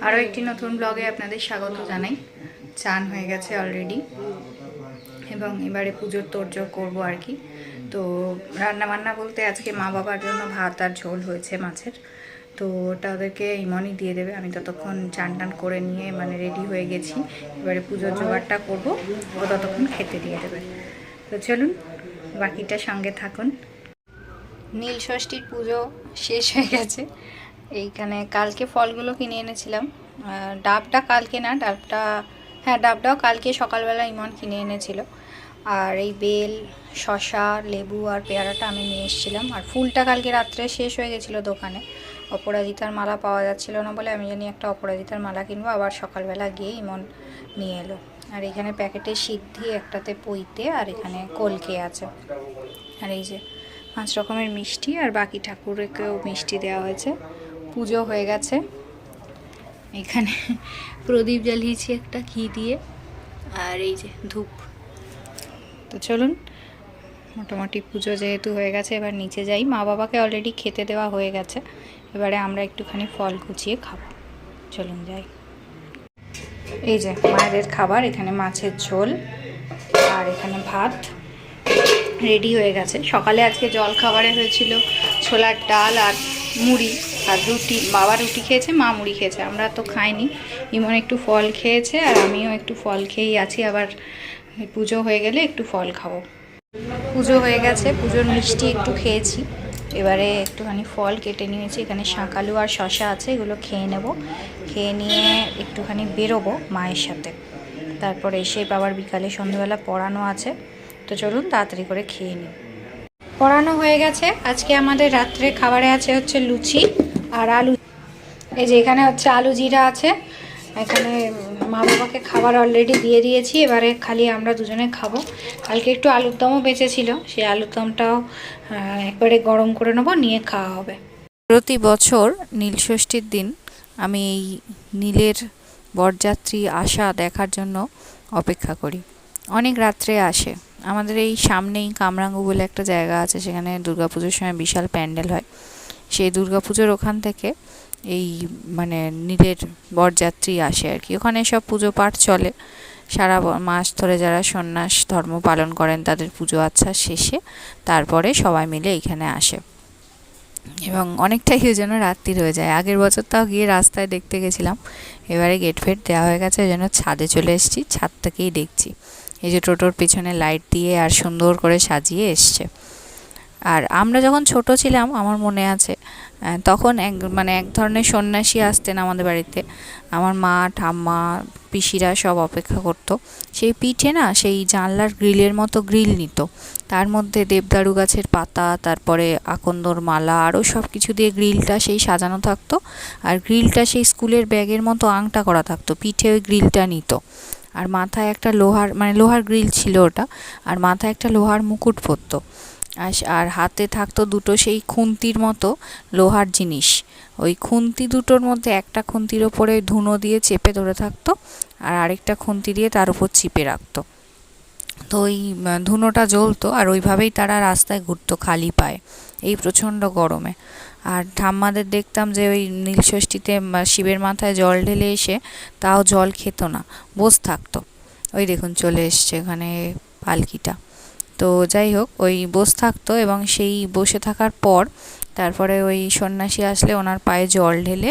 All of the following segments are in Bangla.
আরও একটি নতুন ব্লগে আপনাদের স্বাগত জানাই। চান হয়ে গেছে অলরেডি এবং এবারে পুজোর তোড়জোড় করব আর কি। তো রান্না বান্না বলতে আজকে মা বাবার জন্য ভাত আর ঝোল হয়েছে মাছের। তো ওটা ওদেরকে ইমনই দিয়ে দেবে। আমি ততক্ষণ চান টান করে নিয়ে মানে রেডি হয়ে গেছি। এবারে পুজোর জোগাড়টা করব। ও ততক্ষণ খেতে দিয়ে দেবে। তো চলুন, বাকিটা সঙ্গে থাকুন। নীল ষষ্ঠীর পুজো শেষ হয়ে গেছে। এইখানে কালকে ফলগুলো কিনে এনেছিলাম। ডাবটা কালকে না, ডাবটা হ্যাঁ ডাবটাও কালকে সকালবেলা ইমন কিনে এনেছিল। আর এই বেল শশা লেবু আর পেয়ারাটা আমি নিয়ে এসেছিলাম। আর ফুলটা কালকে রাত্রে শেষ হয়ে গেছিল দোকানে। অপরাজিতার মালা পাওয়া যাচ্ছিল না বলে আমি জানি একটা অপরাজিতার মালা কিনবো, আবার সকালবেলা গিয়ে ইমন নিয়ে এলো। আর এখানে প্যাকেটে সিদ্ধি, একটাতে পইতে আর এখানে কলকে আছে। আর এই যে পাঁচ রকমের মিষ্টি, আর বাকি ঠাকুরকেও মিষ্টি দেওয়া হয়েছে। পুজো হয়ে গেছে। এখানে প্রদীপ জ্বালিয়েছি একটা ঘি দিয়ে, আর এই যে ধূপ। তো চলুন, মোটামুটি পুজো যেহেতু হয়ে গেছে, এবার নিচে যাই। মা বাবাকে অলরেডি খেতে দেওয়া হয়ে গেছে। এবারে আমরা একটুখানি ফল কুচিয়ে খাব। চলুন যাই। এই যে মায়েদের খাবার, এখানে মাছের ঝোল, আর এখানে ভাত রেডি হয়ে গেছে। সকালে আজকে জল খাবারে হয়েছিল ছোলার ডাল আর মুড়ি। আর রুটি, বাবা রুটি খেয়েছে, মা মুড়ি খেয়েছে। আমরা তো খাইনি। ইমন একটু ফল খেয়েছে আর আমিও একটু ফল খেয়েই আছি। আবার পুজো হয়ে গেলে একটু ফল খাব। পুজো হয়ে গেছে, পুজোর মিষ্টি একটু খেয়েছি। এবারে একটুখানি ফল কেটে নিয়েছি। এখানে শাঁকালু আর শশা আছে, এগুলো খেয়ে নেব। খেয়ে নিয়ে একটুখানি বেরোবো মায়ের সাথে। তারপর এসে আবার বিকালে সন্ধ্যেবেলা পড়ানো আছে। তো চলুন তাড়াতাড়ি করে খেয়ে নিই। পড়ানো হয়ে গেছে। আজকে আমাদের রাত্রে খাবারে আছে হচ্ছে লুচি। আর আলু, এই যে এখানে হচ্ছে আলু জিরা আছে। এখানে মা বাবাকে খাবার অলরেডি দিয়ে দিয়েছি, এবারে খালি আমরা দুজনে খাব। কালকে একটু আলুর দমও বেঁচেছিল, সেই আলুর দমটাও একবারে গরম করে নেব, নিয়ে খাওয়া হবে। প্রতি বছর নীল ষষ্ঠীর দিন আমি এই নীলের বরযাত্রী আসা দেখার জন্য অপেক্ষা করি। অনেক রাত্রে আসে। আমাদের এই সামনেই কামরাঙ্গু বলে একটা জায়গা আছে, সেখানে দুর্গাপুজোর সময় বিশাল প্যান্ডেল হয়। সেই দুর্গাপুজোর ওখান থেকে এই মানে নীলের বরযাত্রী আসে আর কি। ওখানে সব পুজো পাঠ চলে। সারা মাস ধরে যারা সন্ন্যাস ধর্ম পালন করেন তাদের পুজো আচ্ছা শেষে। তারপরে সবাই মিলে এখানে আসে। এবং অনেকটাই ওই জন্য রাত্রি হয়ে যায়। আগের বছর তাও গিয়ে রাস্তায় দেখতে গেছিলাম। এবারে গেট ফেট দেওয়া হয়ে গেছে। ওই জন্য ছাদে চলে এসেছি। ছাদ থেকেই দেখছি। এই যে টোটোর পিছনে লাইট দিয়ে আর সুন্দর করে সাজিয়ে এসছে। আর আমরা যখন ছোট ছিলাম, আমার মনে আছে তখন এক মানে এক ধরনের সন্ন্যাসী আসতেন আমাদের বাড়িতে। আমার মা, ঠাম্মা, পিসিরা সব অপেক্ষা করতো। সেই পিঠে না, সেই জানলার গ্রিলের মতো গ্রিল নিত। তার মধ্যে দেবদারু গাছের পাতা, তারপরে আকন্দর মালা, আরও সব কিছু দিয়ে গ্রিলটা সেই সাজানো থাকতো। আর গ্রিলটা সেই স্কুলের ব্যাগের মতো আংটা করা থাকতো, পিঠে ওই গ্রিলটা নিত। আর মাথায় একটা লোহার মানে লোহার গ্রিল ছিল ওটা, আর মাথায় একটা লোহার মুকুট পরতো। আর হাতে থাকতো দুটো সেই খুন্তির মতো লোহার জিনিস। ওই খুন্তি দুটোর মধ্যে একটা খুন্তির ওপরে ধুনো দিয়ে চেপে ধরে থাকতো, আর আরেকটা খুন্তি দিয়ে তার উপর চিপে রাখতো। তো ওই ধুনোটা জ্বলতো, আর ওইভাবেই তারা রাস্তায় ঘুরতো, খালি পায়ে, এই প্রচণ্ড গরমে। আর ঠাম্মাদের দেখতাম যে ওই নীলষষ্ঠীতে শিবের মাথায় জল ঢেলে এসে তাও জল খেত না, বস থাকতো। ওই দেখুন চলে এসছে এখানে পালকিটা। তো যাই হোক, ওই বস থাকতো এবং সেই বসে থাকার পর তারপরে ওই সন্ন্যাসী আসলে ওনার পায়ে জল ঢেলে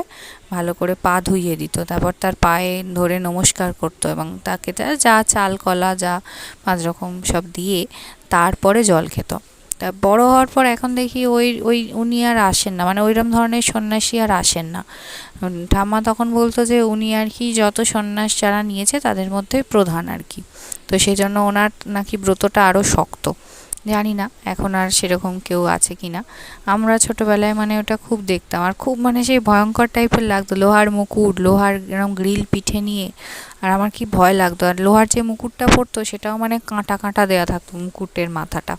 ভালো করে পা ধুইয়ে দিত। তারপর তার পায়ে ধরে নমস্কার করতো এবং তাকে তার যা চাল, কলা, যা পাঁচ রকম সব দিয়ে তারপরে জল খেত। তা বড় হওয়ার পর এখন দেখি ওই ওই উনি আর আসেন না মানে ওইরকম ধরনের সন্ন্যাসী আর আসেন না। ঠাম্মা তখন বলতো যে উনি আর কি যত সন্ন্যাস যারা নিয়েছে তাদের মধ্যে প্রধান আর কি। তো সেই জন্য ওনার নাকি ব্রতটা আরও শক্ত। জানি না এখন আর সেরকম কেউ আছে কি না আমরা ছোটোবেলায় মানে ওটা খুব দেখতাম। আর খুব মানে সেই ভয়ঙ্কর টাইপের লাগতো। লোহার মুকুট, লোহার এরকম গ্রিল পিঠে নিয়ে। আর আমার কি ভয় লাগতো। আর লোহার যে মুকুটটা পড়তো সেটাও মানে কাঁটা কাঁটা দেওয়া থাকতো মুকুটের মাথাটা।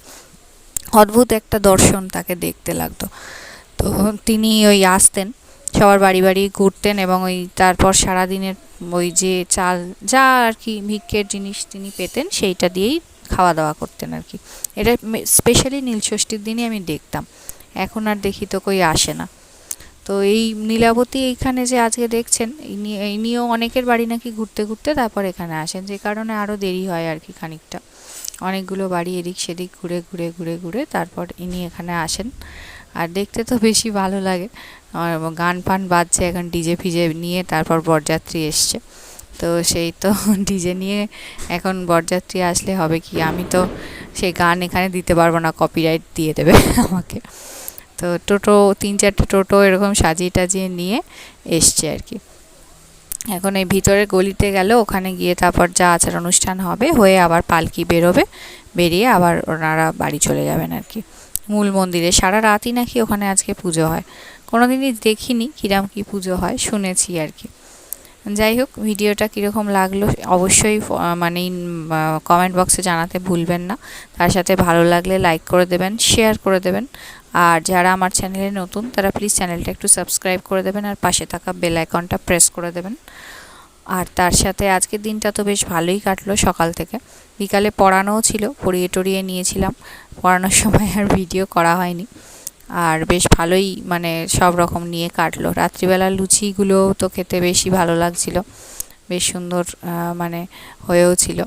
অদ্ভুত একটা দর্শন তাকে দেখতে লাগতো। তো তিনি ওই আসতেন, সবার বাড়ি বাড়ি ঘুরতেন এবং ওই তারপর সারাদিনের ওই যে চাল, যা আর কি ভিক্ষের জিনিস তিনি পেতেন, সেইটা দিয়েই খাওয়া দাওয়া করতেন আর কি। এটা স্পেশালি নীলষষ্ঠীর দিনই আমি দেখতাম। এখন আর দেখি তো কই আসে না। তো এই নীলাবতী এইখানে যে আজকে দেখছেন, ইনি, ইনিও অনেকের বাড়ি নাকি ঘুরতে ঘুরতে তারপর এখানে আসেন। যে কারণে আরও দেরি হয় আর কি খানিকটা। অনেকগুলো বাড়ি এদিক সেদিক ঘুরে ঘুরে ঘুরে ঘুরে তারপর ইনি এখানে আসেন। আর দেখতে তো বেশি ভালো লাগে। আর গান ফান বাজছে এখন ডিজে ফিজে নিয়ে তারপর বরযাত্রী এসছে। তো সেই তো ডিজে নিয়ে এখন বরযাত্রী আসলে হবে কি? আমি তো সেই গান এখানে দিতে পারব না কপিরাইট দিয়ে দেবে আমাকে। তো টোটো, তিন চারটে টোটো এরকম সাজিয়ে টাজিয়ে নিয়ে এসছে আর কি। এখন এই ভিতরের গলিতে গেল, ওখানে গিয়ে তারপর যা আচার অনুষ্ঠান হবে, হয়ে আবার পালকি বেরোবে, বেরিয়ে আবার ওনারা বাড়ি চলে যাবেন আর কি। মূল মন্দিরে। সারা রাতই নাকি ওখানে আজকে পুজো হয়। কোনোদিনই দেখিনি কিরাম কি পুজো হয়, শুনেছি আর কি। যাই হোক, ভিডিওটা কীরকম লাগল অবশ্যই মানে কমেন্ট বক্সে জানাতে ভুলবেন না। তার সাথে ভালো লাগলে লাইক করে দেবেন শেয়ার করে দেবেন। আর যারা আমার চ্যানেলে নতুন, তারা প্লিজ চ্যানেলটা একটু সাবস্ক্রাইব করে দেবেন আর পাশে থাকা বেল আইকনটা প্রেস করে দেবেন। আর তার সাথে আজকের দিনটা তো বেশ ভালোই কাটলো সকাল থেকে। বিকালে পড়ানোও ছিল, পড়িয়ে টড়িয়ে নিয়েছিলাম। পড়ানোর সময় আর ভিডিও করা হয়নি। আর বেশ ভালোই মানে সব রকম নিয়ে কাটলো। রাত্রিবেলা লুচিগুলো তো খেতে বেশি ভালো লাগছিল। বেশ সুন্দর মানে হয়েও ছিল।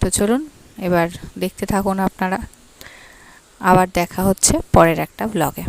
তো চলুন, এবার দেখতে থাকুন আপনারা। আবার দেখা হচ্ছে পরের একটা ব্লগে